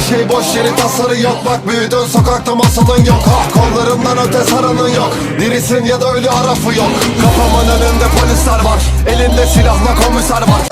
Her şey boş yeri tasarı yok. Bak büyüdün sokakta masalın yok. Ha, Kollarımdan öte saranın yok. Dirisin ya da ölü harafı yok. Kafamın önünde polisler var. Elinde silahla komiser var.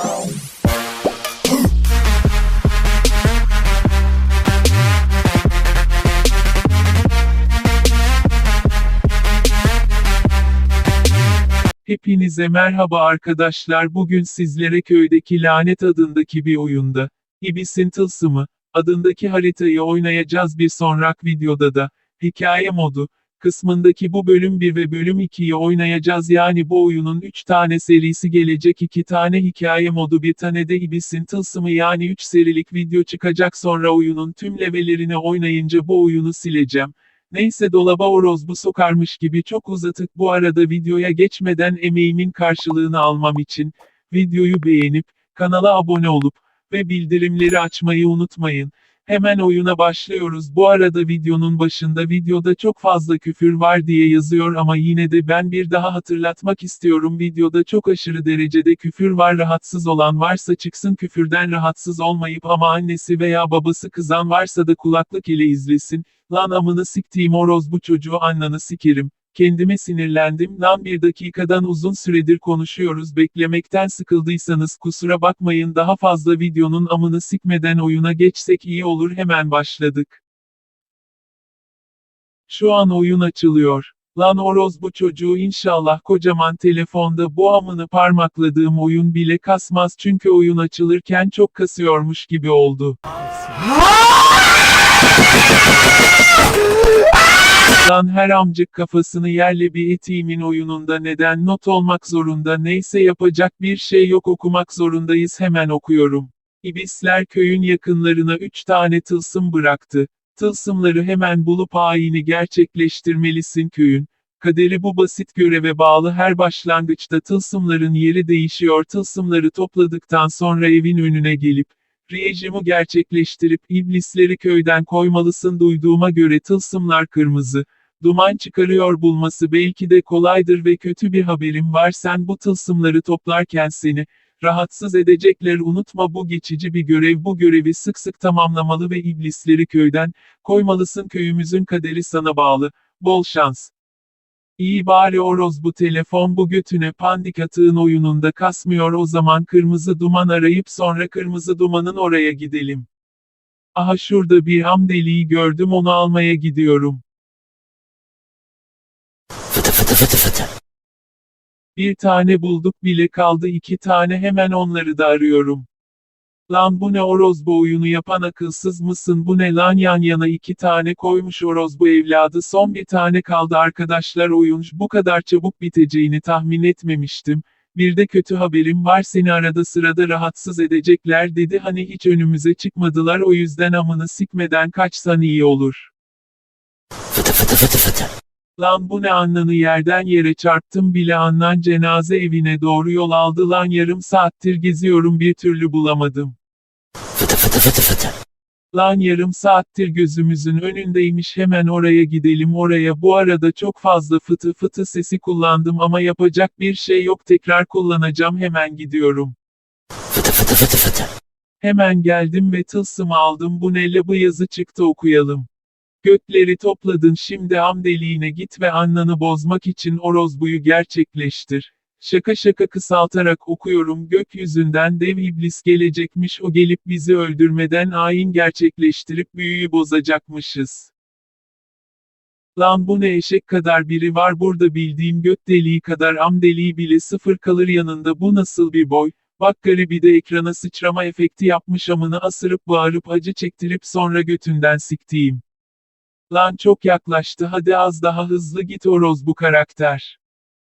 Hepinize merhaba arkadaşlar. Bugün sizlere köydeki lanet adındaki bir oyunda, Ibis'in Tılsımı, adındaki haritayı oynayacağız bir sonrak videoda da, hikaye modu, kısmındaki bu bölüm 1 ve bölüm 2'yi oynayacağız. Yani bu oyunun 3 tane serisi gelecek. 2 tane hikaye modu bir tane de Ibis'in Tılsımı. Yani 3 serilik video çıkacak. Sonra oyunun tüm levelerini oynayınca bu oyunu sileceğim. Neyse dolaba orozbu sokarmış gibi çok uzatık. Bu arada videoya geçmeden emeğimin karşılığını almam için videoyu beğenip kanala abone olup ve bildirimleri açmayı unutmayın. Hemen oyuna başlıyoruz. Bu arada videonun başında videoda çok fazla küfür var diye yazıyor ama yine de ben bir daha hatırlatmak istiyorum. Videoda çok aşırı derecede küfür var. Rahatsız olan varsa çıksın küfürden rahatsız olmayıp ama annesi veya babası kızan varsa da kulaklık ile izlesin. Lan amını siktiğim oroz bu çocuğu annanı sikerim. Kendime sinirlendim. Lan bir dakikadan uzun süredir konuşuyoruz. Beklemekten sıkıldıysanız kusura bakmayın. Daha fazla videonun amını sikmeden oyuna geçsek iyi olur. Hemen başladık. Şu an oyun açılıyor. Lan oroz bu çocuğu inşallah kocaman telefonda bu amını parmakladığım oyun bile kasmaz çünkü oyun açılırken çok kasıyormuş gibi oldu. Lan her amcık kafasını yerle bir etiğimin oyununda neden not olmak zorunda neyse yapacak bir şey yok okumak zorundayız hemen okuyorum. İbisler köyün yakınlarına üç tane tılsım bıraktı. Tılsımları hemen bulup ayini gerçekleştirmelisin köyün. Kaderi bu basit göreve bağlı her başlangıçta tılsımların yeri değişiyor. Tılsımları topladıktan sonra evin önüne gelip, Rejimi gerçekleştirip iblisleri köyden koymalısın duyduğuma göre tılsımlar kırmızı. Duman çıkarıyor bulması belki de kolaydır ve kötü bir haberim var sen bu tılsımları toplarken seni rahatsız edecekler unutma bu geçici bir görev bu görevi sık sık tamamlamalı ve iblisleri köyden koymalısın köyümüzün kaderi sana bağlı. Bol şans. İyi bari Oroz bu telefon bu götüne pandik atığın oyununda kasmıyor o zaman kırmızı duman arayıp sonra kırmızı dumanın oraya gidelim. Aha şurada bir ham deliği gördüm onu almaya gidiyorum. Fıtı fıtı fıtı fıtı. Bir tane bulduk bile kaldı iki tane hemen onları da arıyorum. Lan bu ne oroz bu oyunu yapan akılsız mısın? Bu ne lan? Yan yana iki tane koymuş oroz bu evladı. Son bir tane kaldı arkadaşlar oyun. Bu kadar çabuk biteceğini tahmin etmemiştim. Bir de kötü haberim var. Seni arada sırada rahatsız edecekler dedi. Hani hiç önümüze çıkmadılar. O yüzden amını sikmeden kaçsan iyi olur. Fıtı fıtı fıtı fıtı. Lan bu ne annanı yerden yere çarptım bile annan cenaze evine doğru yol aldı lan yarım saattir geziyorum bir türlü bulamadım. Fıtı fıtı fıtı fıtı. Lan yarım saattir gözümüzün önündeymiş hemen oraya gidelim oraya bu arada çok fazla fıtı fıtı sesi kullandım ama yapacak bir şey yok tekrar kullanacağım hemen gidiyorum. Fıtı fıtı fıtı fıtı. Hemen geldim ve tılsımı aldım bu neyle bu yazı çıktı okuyalım. Gökleri topladın şimdi am deliğine git ve annanı bozmak için orozbuyu gerçekleştir. Şaka şaka kısaltarak okuyorum gökyüzünden dev iblis gelecekmiş o gelip bizi öldürmeden ayin gerçekleştirip büyüyü bozacakmışız. Lan bu ne eşek kadar biri var burada bildiğim göt deliği kadar am deliği bile sıfır kalır yanında bu nasıl bir boy, bak garibi de ekrana sıçrama efekti yapmış amını asırıp bağırıp acı çektirip sonra götünden siktiğim. Lan çok yaklaştı hadi az daha hızlı git oroz bu karakter.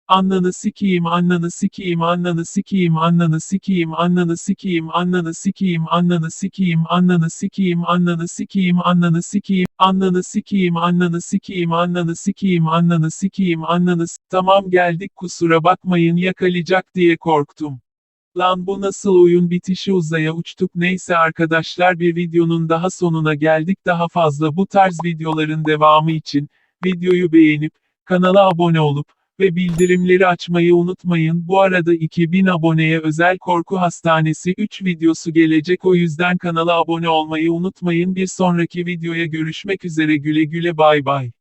Annanı sikiyim annanı sikiyim annanı sikiyim annanı sikiyim annanı sikiyim annanı sikiyim annanı sikiyim annanı sikiyim annanı sikiyim annanı sikiyim annanı sikiyim annanı sikiyim annanı sikiyim annanı sikiyim annanı Tamam geldik kusura bakmayın yakalayacak diye korktum. Lan bu nasıl oyun bitişi uzaya uçtuk neyse arkadaşlar bir videonun daha sonuna geldik daha fazla bu tarz videoların devamı için videoyu beğenip kanala abone olup ve bildirimleri açmayı unutmayın. Bu arada 2000 aboneye özel Korku Hastanesi 3 videosu gelecek o yüzden kanala abone olmayı unutmayın. Bir sonraki videoya görüşmek üzere güle güle bay bay.